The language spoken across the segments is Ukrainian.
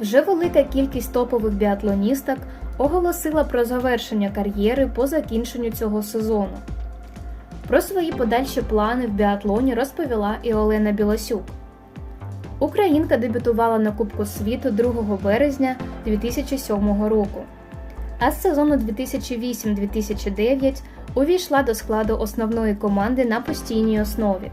Вже велика кількість топових біатлоністок оголосила про завершення кар'єри по закінченню цього сезону. Про свої подальші плани в біатлоні розповіла і Олена Білосюк. Українка дебютувала на Кубку світу 2 березня 2007 року, а з сезону 2008-2009 увійшла до складу основної команди на постійній основі.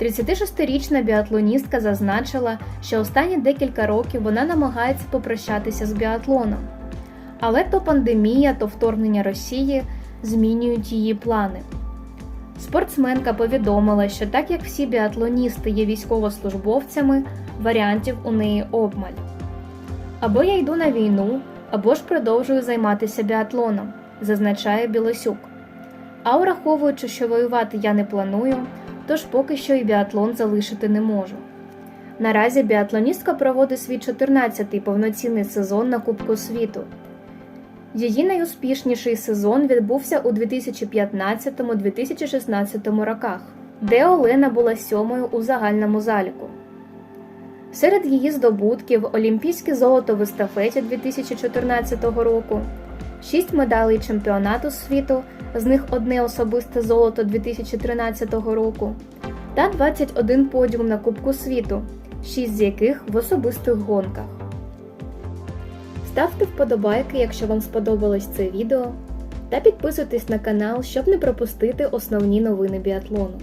36-річна біатлоністка зазначила, що останні декілька років вона намагається попрощатися з біатлоном. Але то пандемія, то вторгнення Росії змінюють її плани. Спортсменка повідомила, що так як всі біатлоністи є військовослужбовцями, варіантів у неї обмаль. Або я йду на війну, або ж продовжую займатися біатлоном, зазначає Білосюк. А враховуючи, що воювати я не планую, тож поки що і біатлон залишити не можу. Наразі біатлоністка проводить свій 14-й повноцінний сезон на Кубку світу. Її найуспішніший сезон відбувся у 2015-2016 роках, де Олена була сьомою у загальному заліку. Серед її здобутків Олімпійське золото в естафеті 2014 року, 6 медалей чемпіонату світу, з них одне особисте золото 2013 року, та 21 подіум на Кубку світу, 6 з яких в особистих гонках. Ставте вподобайки, якщо вам сподобалось це відео, та підписуйтесь на канал, щоб не пропустити основні новини біатлону.